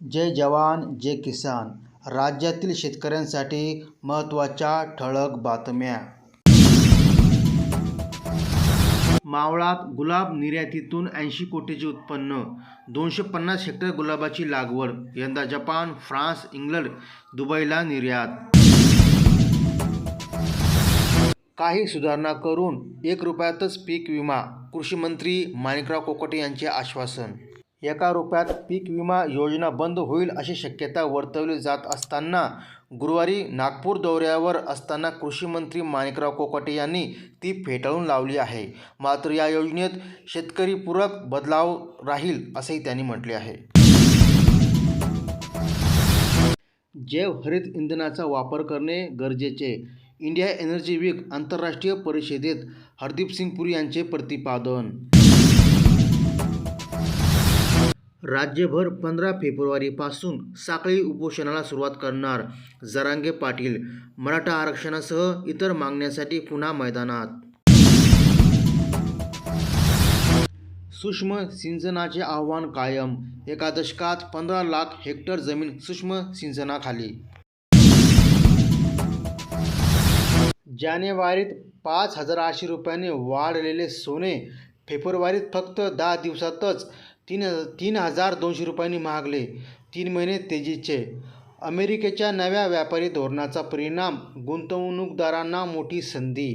जय जवान जय किसान. राज्यातील शेतकऱ्यांसाठी महत्त्वाच्या ठळक बातम्या. मावळात गुलाब निर्यातीतून ऐंशी कोटीचे उत्पन्न दोनशे पन्नास हेक्टर गुलाबाची लागवड यंदा जपान फ्रान्स इंग्लंड दुबईला निर्यात. काही सुधारणा करून एक रुपयातच पीक विमा कृषी मंत्री माणिकराव कोकटे यांचे आश्वासन. एका रुपयात पीक विमा योजना बंद होईल अशी शक्यता वर्तवली जात असताना गुरुवारी नागपूर दौऱ्यावर असताना कृषीमंत्री माणिकराव कोकाटे यांनी ती फेटाळून लावली आहे. मात्र या योजनेत शेतकरीपूरक बदलाव राहील असेही त्यांनी म्हटले आहे. जैव हरित इंधनाचा वापर करणे गरजेचे. इंडिया एनर्जी वीक आंतरराष्ट्रीय परिषदेत हरदीप पुरी यांचे प्रतिपादन राज्यभर पंधरा फेब्रुवारीपासून साखळी उपोषणाला सुरुवात करणार जरांगे पाटील मराठा आरक्षणासह इतर मागण्यांसाठी पुन्हा मैदानात. सूक्ष्म सिंचनाचे आव्हान कायम एका दशकात पंधरा लाख हेक्टर जमीन सूक्ष्म सिंचनाखाली. जानेवारीत पाच हजार आठशे रुपयांनी वाढलेले सोने फेब्रुवारीत फक्त दहा दिवसातच तीन तीन हजार दोनशे रुपयांनी महागले तीन महिने तेजीचे. अमेरिकेच्या नव्या व्यापारी धोरणाचा परिणाम गुंतवणूकदारांना मोठी संधी.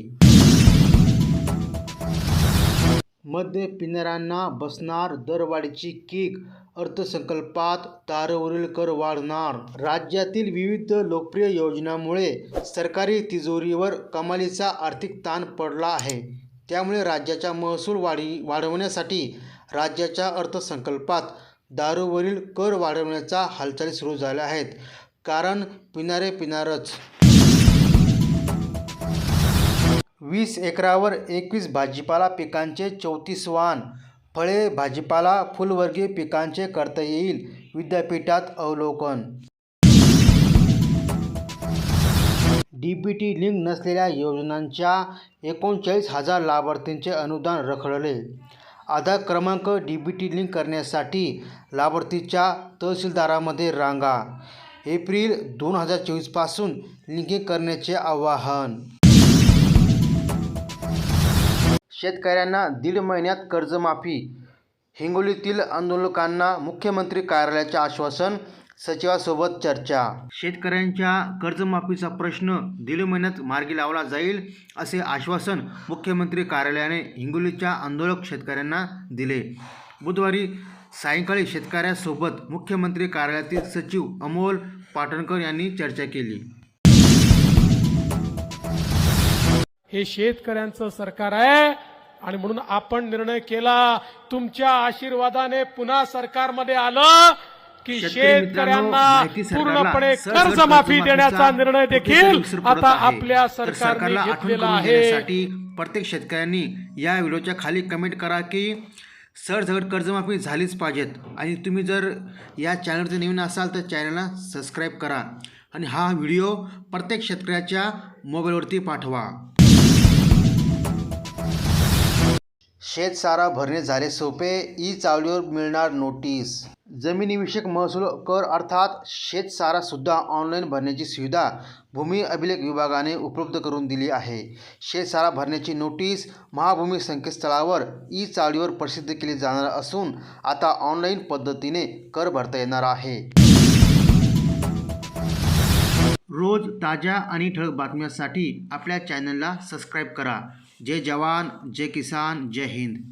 मद्य पिणाऱ्यांना बसणार दरवाढीची किक अर्थसंकल्पात तारेवरील कर वाढणार. राज्यातील विविध लोकप्रिय योजनांमुळे सरकारी तिजोरीवर कमालीचा आर्थिक ताण पडला आहे. त्यामुळे राज्याचा महसूल वाढी वाढवण्यासाठी राज्याच्या अर्थसंकल्पात दारूवरील कर वाढवण्याच्या हालचाली सुरू झाल्या आहेत. कारण पिणारे पिणारच. वीस एकरावर एकवीस भाजीपाला पिकांचे चौतीस वाण फळे भाजीपाला फुलवर्गीय पिकांचे करता येईल. विद्यापीठात अवलोकन. डी बी टी लिंक नसलेल्या योजनांच्या एकोणचाळीस हजार लाभार्थींचे अनुदान रखडले. आधार क्रमांक डी बी टी लिंक करण्यासाठी लाभार्थीच्या तहसीलदारामध्ये रांगा. एप्रिल दोन हजार चोवीसपासून लिंकिंग करण्याचे आवाहन. शेतकऱ्यांना दीड महिन्यात कर्जमाफी. हिंगोलीतील आंदोलकांना मुख्यमंत्री कार्यालयाचे आश्वासन सचिवासोबत चर्चा. शेतकऱ्यांच्या कर्जमाफीचा प्रश्न दीड महिन्यात मार्गी लावला जाईल असे आश्वासन मुख्यमंत्री कार्यालयाने हिंगोलीच्या आंदोलक शेतकऱ्यांना दिले. बुधवारी सायंकाळी शेतकऱ्यांसोबत मुख्यमंत्री कार्यालयातील सचिव अमोल पाटणकर यांनी चर्चा केली. हे शेतकऱ्यांचं सरकार आहे आणि म्हणून आपण निर्णय केला तुमच्या आशीर्वादाने पुन्हा सरकारमध्ये आलं की शेतकऱ्यांना पूर्णपणे कर्जमाफी देण्याचा निर्णय देखील आता. आपल्या सरकारने घेतलेला आहे. प्रत्येक शेतकऱ्यांनी या व्हिडिओच्या खाली कमेंट करा की सरसकट कर्जमाफी झालीच पाहिजेत. आणि तुम्ही जर या चॅनलवरती नवीन असाल तर चॅनलला सबस्क्राईब करा आणि हा व्हिडिओ प्रत्येक शेतकऱ्याच्या मोबाईलवरती पाठवा. शेतसारा भरणे झाले सोपे ई चावलीवर मिळणार नोटीस. जमिनीविषयक महसूल कर अर्थात शेतसारासुद्धा ऑनलाईन भरण्याची सुविधा भूमी अभिलेख विभागाने उपलब्ध करून दिली आहे. शेतसारा भरण्याची नोटीस महाभूमी संकेतस्थळावर ई चाळीवर प्रसिद्ध केली जाणार असून आता ऑनलाईन पद्धतीने कर भरता येणार आहे. रोज ताज्या आणि ठळक बातम्यांसाठी आपल्या चॅनलला सबस्क्राईब करा. जय जवान जय किसान जय हिंद.